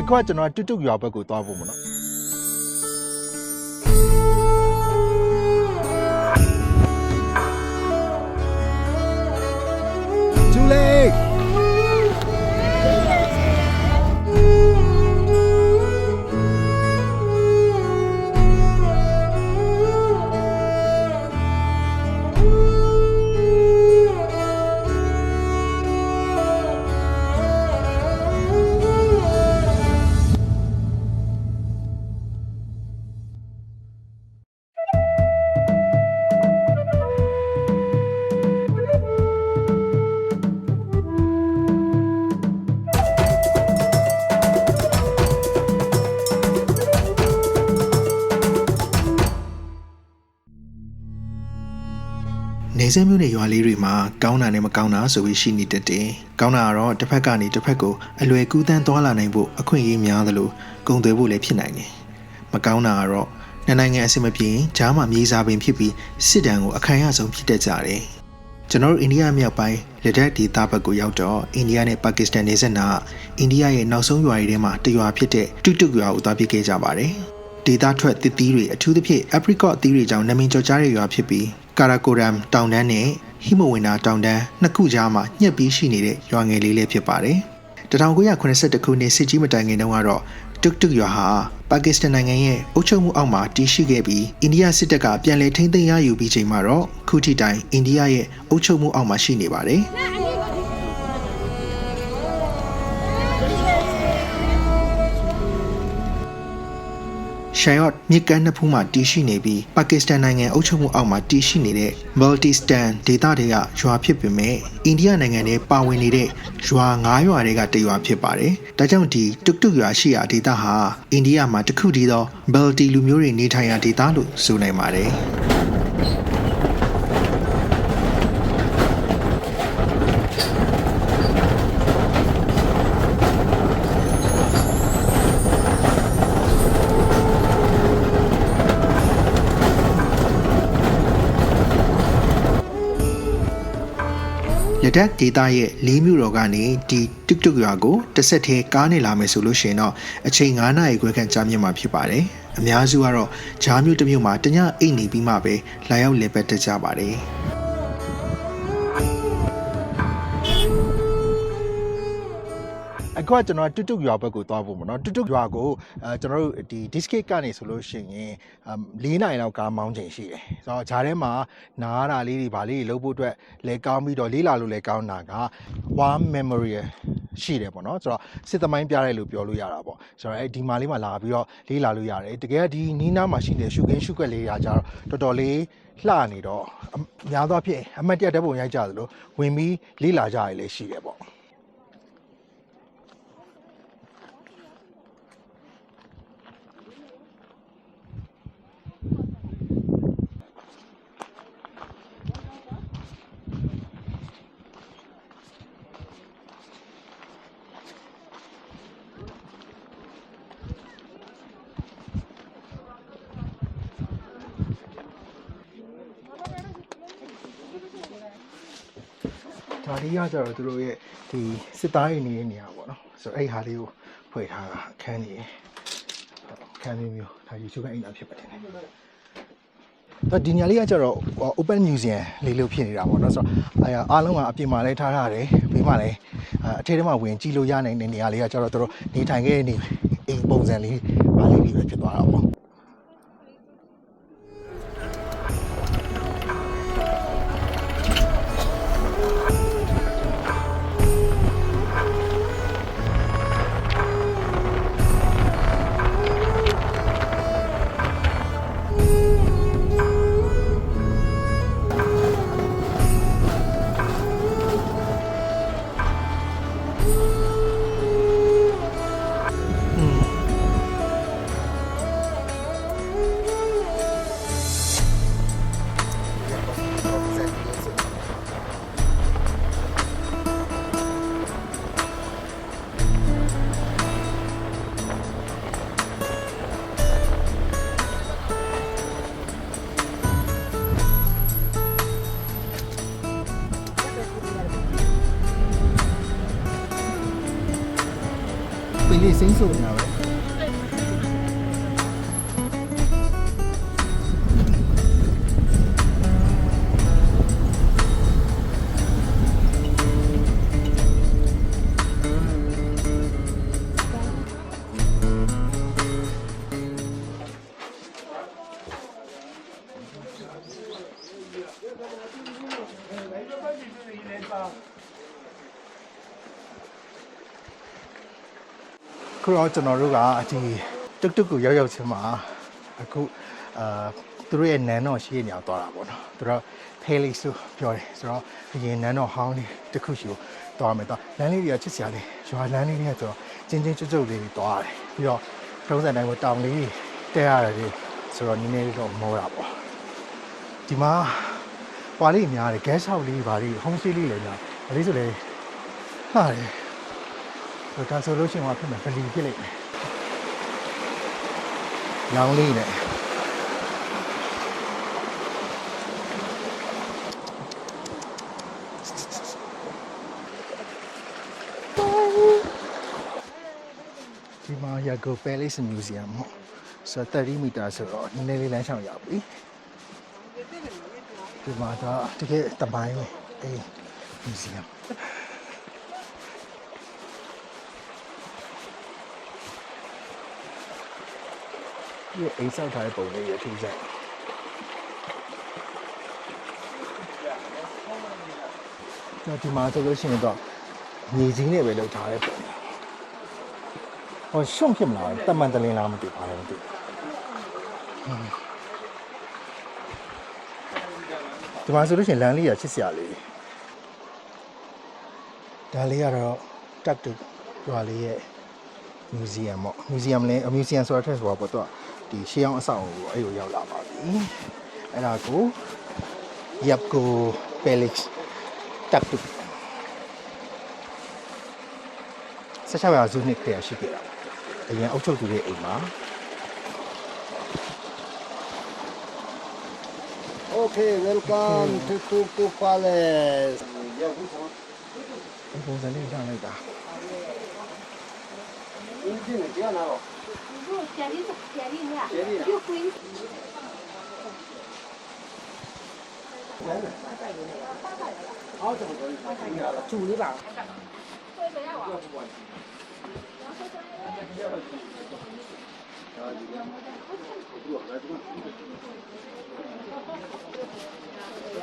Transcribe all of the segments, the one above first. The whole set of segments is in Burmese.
အခုကကျွန်တော်တွတ်တွတ်ရွာဘက်ကိုသွားဖို့မနော်ကျူလေး နေစဲမျိုးနဲ့ရွာလေးတွေမှာကောင်းတာနဲ့မကောင်းတာဆိုပြီးရှိနေတတ်တယ်။ကောင်းတာကတော့တစ်ဖက်ကနေတစ်ဖက်ကိုအလွယ်ကူးတန်းသွားလာနိုင်ဖို့အခွင့်အရေးများသလိုဂုံသွဲဖို့လည်းဖြစ်နိုင်တယ်။မကောင်းတာကတော့နှစ်နိုင်ငံအဆင်မပြေရင်ဂျားမှာမြေစာပင်ဖြစ်ပြီးစစ်တမ်းကိုအခိုင်အဆုံးဖြစ်တတ်ကြတယ်။ကျွန်တော်တို့အိန္ဒိယမြောက်ပိုင်းလက်ဒက်ဒေသဘက်ကိုရောက်တော့အိန္ဒိယနဲ့ပါကစ္စတန်နယ်စပ်နာအိန္ဒိယရဲ့နောက်ဆုံးရွာတွေထဲမှာတစ်ရွာဖြစ်တဲ့တူတူရွာကိုသွားပြစ်ခဲ့ကြပါတယ်။ဒေတာထွက်တစ်သီးတွေအထူးသဖြင့် apricot အသီးတွေကြောင့်နာမည်ကျော်ကြားတဲ့ရွာဖြစ်ပြီး ကာရာကိုရမ်တောင်တန်းနဲ့ဟိမဝင်နာတောင်တန်းနှစ်ခုကြားမှာညှက်ပြီးရှိနေတဲ့ရွာငယ်လေးလေးဖြစ်ပါတယ်။1982ခုနှစ်စစ်ကြီးမတိုင်ခင်တုန်းကတော့တုတ်တုတ်ရွာဟာပါကစ္စတန်နိုင်ငံရဲ့အုပ်ချုပ်မှုအောက်မှာတည်ရှိခဲ့ပြီးအိန္ဒိယစစ်တပ်ကပြန်လည်ထိန်းသိမ်းရယူပြီးချိန်မှာတော့ခုထိတိုင်အိန္ဒိယရဲ့အုပ်ချုပ်မှုအောက်မှာရှိနေပါတယ်။ ရှာယော့မြစ်ကမ်းနှစ်ဖူးမှာတည်ရှိနေပြီးပါကစ္စတန်နိုင်ငံအုပ်ချုပ်မှုအောက်မှာတည်ရှိနေတဲ့ Baltistan ဒေသတွေကရွာဖြစ်ပေမဲ့အိန္ဒိယနိုင်ငံထဲပါဝင်နေတဲ့ရွာ၅ရွာတွေကတစ်ရွာဖြစ်ပါတယ်။ဒါကြောင့်ဒီတုတ်တုတ်ရွာရှိရာဒေသဟာအိန္ဒိယမှာတစ်ခုတည်းသော Balti လူမျိုးတွေနေထိုင်ရာဒေသလို့ဆိုနိုင်ပါတယ်။ လက်တက်ဒေတာရဲ့လေးမြို့တော်ကနေဒီတုတ်တုတ်ရွာကိုတစ်ဆက်တည်းကားနေလာမယ်ဆိုလို့ရှိရင်တော့အချိန်9နာရီခွဲခန့်ကြာမြင့်မှာဖြစ်ပါတယ်။အများစုကတော့ဂျားမြို့တစ်မြို့မှာတညအိတ်နေပြီးမှပဲလာရောက်လည်ပတ်တတ်ကြပါတယ်။ အခုကကျွန်တော်တွတ်တွတ်ရွာဘက်ကိုသွားဖို့မနော်တွတ်တွတ်ရွာကိုအဲကျွန်တော်တို့ဒီ district ကနေဆိုလို့ရှိရင်၄နိုင်လောက်ကားမောင်းချိန်ရှိတယ်ဆိုတော့ဂျားထဲမှာနားတာလေးတွေဗာလေးတွေလုပ်ဖို့အတွက်လဲကောင်းပြီးတော့လေးလာလို့လဲကောင်းတာက war memorial ရှိတယ်ပေါ့နော်ဆိုတော့စစ်သမိုင်းပြရဲလို့ပြောလို့ရတာပေါ့ဆိုတော့အဲဒီမှာလေးမှာလာပြီးတော့လေးလာလို့ရတယ်တကယ်ဒီနီးနားမှာရှိတဲ့ရှုခင်းရှုခွက်လေးရာကြတော့တော်တော်လေးလှနေတော့အများသောအားဖြင့်အမတ်တရတဲ့ပုံရိုက်ကြသလိုဝင်ပြီးလေးလာကြရလေရှိတယ်ပေါ့ လေးကကြတော့သူတို့ရဲ့ဒီစစ်သားတွေနေတဲ့နေရာပေါ့နော်ဆိုတော့အဲ့ဟာလေးကိုဖွဲ့ထားတာအခန်းကြီးအခန်းမျိုးမျိုးဒါ YouTube ကအိမ်သာဖြစ်ပါတယ်တော့ဒီညလေးကကြတော့ open museum လေးလို့ဖြစ်နေတာပေါ့နော်ဆိုတော့အဲအားလုံးကအပြင်မှာလဲထားထားတယ်ဘေးမှာလဲအထဲထဲမှာဝင်ကြည့်လို့ရနိုင်တဲ့နေရာလေးကကြတော့သူတို့နေထိုင်ခဲ့တဲ့နေအိမ်ပုံစံလေးပါလေးတွေပဲဖြစ်သွားတာပေါ့ လေးစိ မ့်ဆိုနေတာပဲခုတော့ကျွန်တော်တို့ကဒီတုတ်တုတ်ကိုရောက်ရောက်ချင်းမှာအခုအာသူတို့ရဲ့နန်းတော်ရှိနေအောင်သွားတာပေါ့နော်သူတို့ဖဲလေးဆိုပြောတယ်ဆိုတော့အရင်နန်းတော်ဟောင်းလေးတစ်ခုရှိကိုသွားမယ်တော့လမ်းလေးတွေကချစ်စရာလေးရွာလမ်းလေးတွေကဆိုတော့ချင်းချင်းကျွတ်ကျွတ်လေးတွေသွားတယ်ပြီးတော့ထုံးစံတိုင်းကိုတောင်လေးတွေတက်ရတယ်လေဆိုတော့နည်းနည်းလေးတော့မောတာပေါ့ဒီမှာပွာလေးများတယ် gas house လေးပါလေး home stay လေးလည်းများဒါလေးဆိုလေဟာတယ် ဆိုဒါဆိုလို့ရှိရင်ဟောဖြစ်မယ်ဗလီဖြစ်လိမ့်မယ်။လောင်းလေးနဲ့ဒီမှာရဂိုပဲလေးစ်မြူဇီယမ်ပေါ့ဆိုတော့30မီတာဆိုတော့နည်းနည်းလေးလမ်းချောင်ရောက်ပြီဒီမှာတော့တကယ်တမိုင်းပဲအေးမြူဇီယမ် ဒီအိမ်ဆောက်ထားတဲ့ပုံလေးရထူးဆန်းကျွန်တော်ဒီမှာဆိုလို့ရှိရင်တော့မြေကြီးနဲ့ပဲလောက်ထားတဲ့ပုံဟောရှုံဖြစ်မလားတမန်တလင်းလားမသိပါဘူးမသိဒီမှာဆိုလို့ရှိရင်လမ်းလေးရချစ်စရာလေးဒါလေးကတော့တက်တူရွာလေးရဲ့မြူဇီယံပေါ့မြူဇီယံလည်းမြူဇီယံဆိုတာထက်ဆိုတော့ပေါ့တော့ ဒီရှေးအောင်အဆောက်အဦကိုအဲ့လိုရောက်လာပါပြီအဲ့ဒါကိုရပ်ကိုပယ်လက်စ်တက်တူဆက်ချက်ရဇုနှစ်ခရရှိခဲ့တာအရင်အုပ်ချုပ်သူတွေအိမ်မှာ Okay, welcome to Tuku Palace. ပုံစံလေးရလိုက်တာ 不，田里是田里面，就归。好，怎么着？九里半。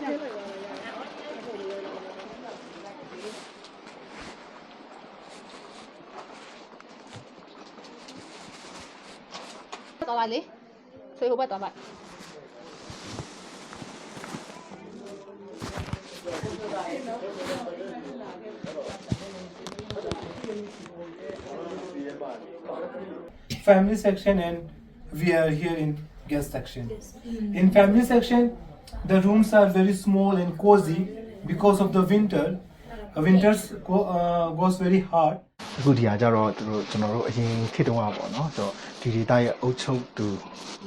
Thank you. tao lại đi. Suy hụt family section and we are here in guest section. In family section the rooms are very small and cozy because of the winter. Uh, winters go, uh, goes very hard. အခုဒီဟာကြတော့သူတို့ကျွန်တော်တို့အရင်ခေတ်တုန်းကပေါ့နော်ဆိုတော့ဒီဒေတာရဲ့အုပ်ချုပ်သူ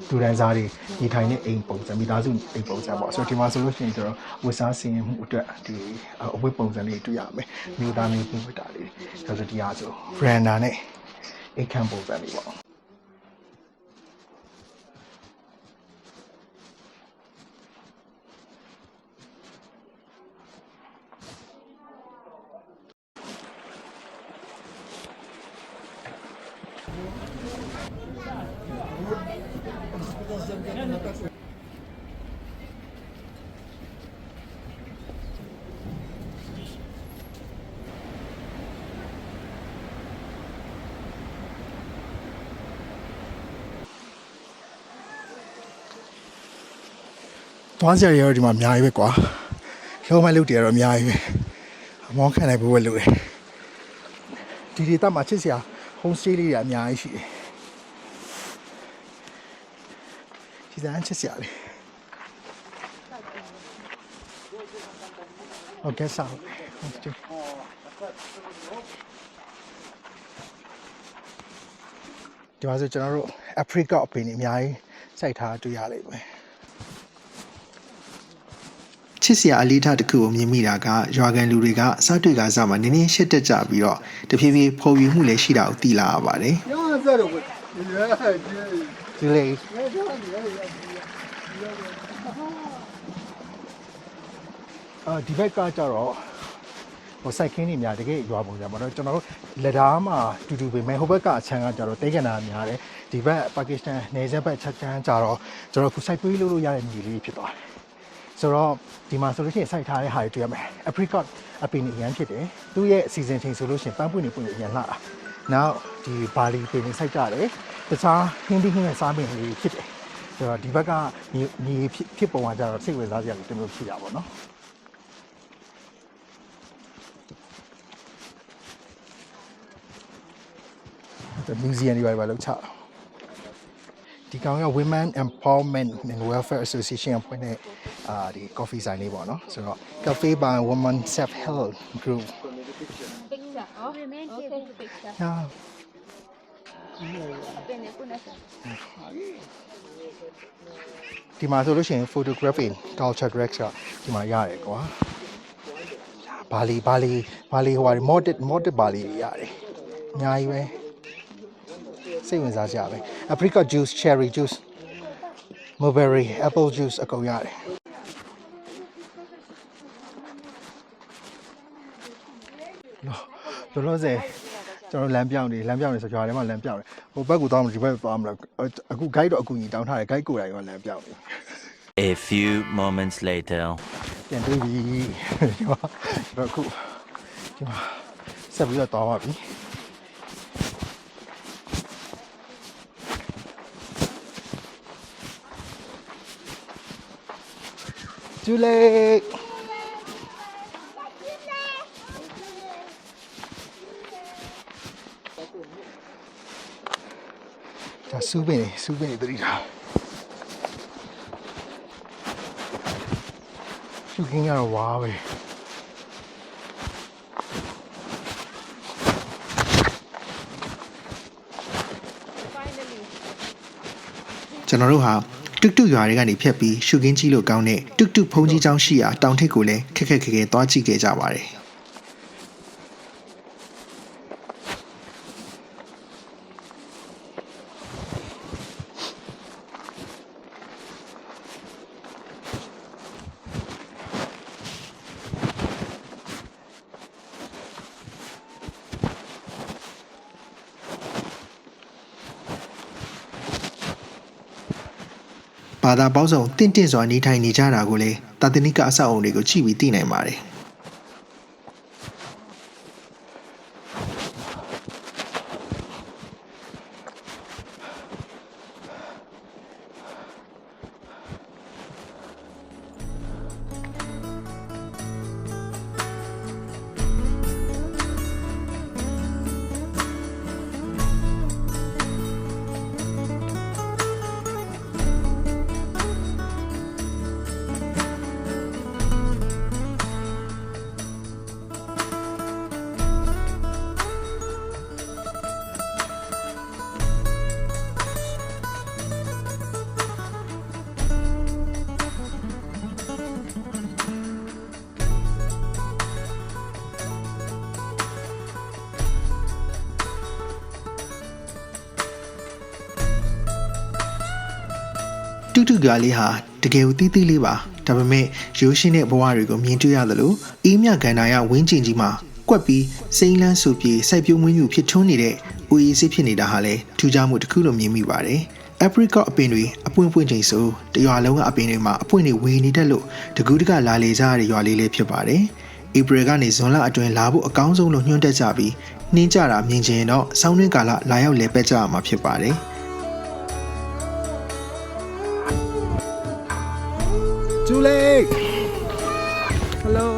လူဒန်းစားတွေဒီထိုင်တဲ့အိမ်ပုံစံမိသားစုအိမ်ပုံစံပေါ့ဆိုတော့ဒီမှာဆိုလို့ရှိရင်ကျွန်တော်ဝတ်စားစင်မှုအတွက်ဒီအဝတ်ပုံစံလေးတွေ့ရမယ်မြို့သားမျိုးပြင်ဝတ်တာလေးဆိုတော့ဒီဟာဆို branda နဲ့အိမ်ခမ်းပုံစံလေးပေါ့ သွားစရာတွေကတော့ဒီမှာအများကြီးပဲကွာလုံးမလုပ်တွေကတော့အများကြီးပဲအမောခံနိုင်ဖို့ပဲလိုတယ်ဒီဒေသမှာချစ်စရာ home stay လေးတွေအများကြီးရှိတယ်ဒီစမ်းချစ်စရာလေးဟုတ်ကဲ့ဆောက် home stay ဒီမှာဆိုကျွန်တော်တို့ Africa အပင်တွေအများကြီးစိုက်ထားတွေ့ရလိမ့်မယ် ချစ်စရာအလေးထားတစ်ခုကိုမြင်မိတာကရွာကန်လူတွေကစားတွေ့ကစားမှာနင်းနင်းရှက်တက်ကြပြီးတော့တဖြည်းဖြည်းဖုံယူမှုလည်းရှိတာကိုသိလာရပါတယ်ဒီလေအာဒီဘက်ကကြတော့ဟိုစိုက်ခင်းတွေများတကယ်ရွာပုံစံပေါ့နော်ကျွန်တော်တို့လက်ဓားမှာတူတူပဲမဲဟိုဘက်ကအချမ်းကကြတော့တိတ်ကနာများတယ်ဒီဘက်ပါကစ္စတန်နယ်စပ်ဘက်ချက်ချမ်းကြတော့ကျွန်တော်ခုစိုက်ပွေးလို့လို့ရတဲ့မြေလေးဖြစ်သွားတယ် ဆိုတော့ဒီမှာဆိုလို့ရှိရင်စိုက်ထားတဲ့ဟာတွေတွေ့ရမယ် apricot အပင်အရန်ဖြစ်တယ်သူ့ရဲ့ season ချိန်ဆိုလို့ရှိရင်ပန်းပွင့်နေပွင့်နေအရန်လှတာနောက်ဒီဘာလီပင်တွေစိုက်ကြတယ်တခြားဟင်းသီးဟင်းရဲ့စားပင်လေးဖြစ်တယ်ဆိုတော့ဒီဘက်ကမြေမြေဖြစ်ဖြစ်ပုံကကြတော့စိတ်ဝင်စားစရာတွေတမျိုးဖြစ်တာပေါ့နော်ဒီ museum တွေပါပါလောက်ချတာ ဒီကောင်က Women Empowerment and Welfare Association အဖွဲ့နဲ့အာဒီ coffee ဆိုင်လေးပေါ့နော်ဆိုတော့ Cafe by Women Self Help Group picture oh okay picture yeah ဒီမှာဆိုလို့ရှိရင် photography culture director ဒီမှာရရတယ်ကွာဘာလီဘာလီဘာလီဟိုဟာ modded modded ဘာလီတွေရတယ်အများကြီးပဲ စိတ်ဝင်စားကြပဲ apricot juice cherry juice mulberry apple juice အကုန်ရတယ်လောလောဆယ်ကျွန်တော်လမ်းပြောင်းနေလမ်းပြောင်းနေဆိုကြွားထဲမှာလမ်းပြောင်းနေဟိုဘက်ကူသွားမလို့ဒီဘက်သွားမလို့အခု guide တော့အကူကြီးတောင်းထားတယ် guide ကိုယ်တိုင်ကလမ်းပြောင်းနေ A few moments later. ပြန်တွေးပြီဒီမှာတော့အခုဒီမှာဆက်ပြီးတော့တောင်းပါပြီ ကျူလေးဒါစူးပင်နေစူးပင်နေတတိထားရှုခင်းကတော့ဝါပဲကျွန် တော်တို့ဟာတွတ်တွတ်ရွာတွေကနေဖြတ်ပြီးရှုခင်းကြီးလို့ကောင်းတဲ့တွတ်တွတ်ဖုံးကြီးကျောင်းရှိရာတောင်ထိပ်ကိုလည်းခက်ခက်ခဲခဲသွားကြည့်ခဲ့ကြပါတယ် ဘာသာပေါင်းစုံတင့်တင့်စွာနေထိုင်နေကြတာကိုလည်းတာသနိကအဆောက်အုံတွေကိုကြည့်ပြီးသိနိုင်ပါတယ် တူတူကလေးဟာတကယ်ကိုတီးတီးလေးပါဒါပေမဲ့ရိုးရှင်းတဲ့ဘဝတွေကိုမြင်တွေ့ရသလိုအေးမြကန္တာရဝင်းကျင်ကြီးမှာကွက်ပြီးစိမ့်လန်းဆူပြေစိုက်ပျိုးမွေးမြူဖြစ်ထွန်းနေတဲ့ဦးရီစစ်ဖြစ်နေတာဟာလည်းထူးခြားမှုတစ်ခုလို့မြင်မိပါတယ် apricot အပင်တွေအပွင့်ပွင့်ချိန်ဆိုတရွာလုံးကအပင်တွေမှာအပွင့်တွေဝေနေတတ်လို့တကူးတကလာလေကြရတဲ့ရွာလေးလေးဖြစ်ပါတယ်ဧပြီကနေဇွန်လအတွင်းလာဖို့အကောင်းဆုံးလို့ညွှန်းတက်ကြပြီးနှင်းကြတာမြင်ချင်တော့ဆောင်းတွင်းကာလလာရောက်လဲပက်ကြရမှာဖြစ်ပါတယ် ကျူလေးဟယ်လို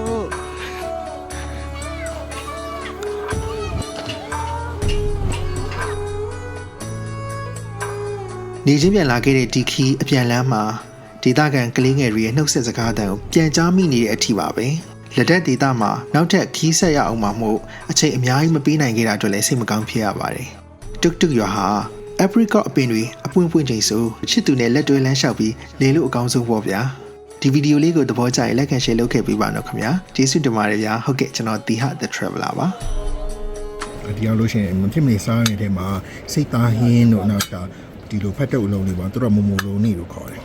နေချင်းပြန်လာခဲ့တဲ့ဒီခီအပြန်လန်းမှာဒေသခံကလေးငယ်တွေရဲ့နှုတ်ဆက်စကားအတန်ကိုပြန်ကြားမိနေတဲ့အထိပါပဲလက်တက်ဒေသမှာနောက်ထပ်ခီးဆက်ရအောင်မှမို့အချိန်အများကြီးမပေးနိုင်ခဲ့တာအတွက်လည်းစိတ်မကောင်းဖြစ်ရပါတယ်တွတ်တွတ်ရွာဟာ apricot အပင်တွေအပွင့်ပွင့်ချိန်ဆိုချစ်သူနဲ့လက်တွဲလမ်းလျှောက်ပြီးလေလို့အကောင်းဆုံးပေါ့ဗျာ ဒီဗီဒီယိုလေးကိုသဘောကျရင် like and share လုပ်ခဲ့ပေးပါတော့ခင်ဗျာကျေးဇူးတင်ပါတယ်ဗျာဟုတ်ကဲ့ကျွန်တော်တီဟာ the traveler ပါဒီအောင်လို့ရှိရင်မဖြစ်မနေစားနေတဲ့မှာစိတ်သားဟင်းတို့နောက်တာဒီလိုဖတ်တုပ်အလုံးတွေပါသူတို့ကမမလုံးနေလို့ခေါ်တယ်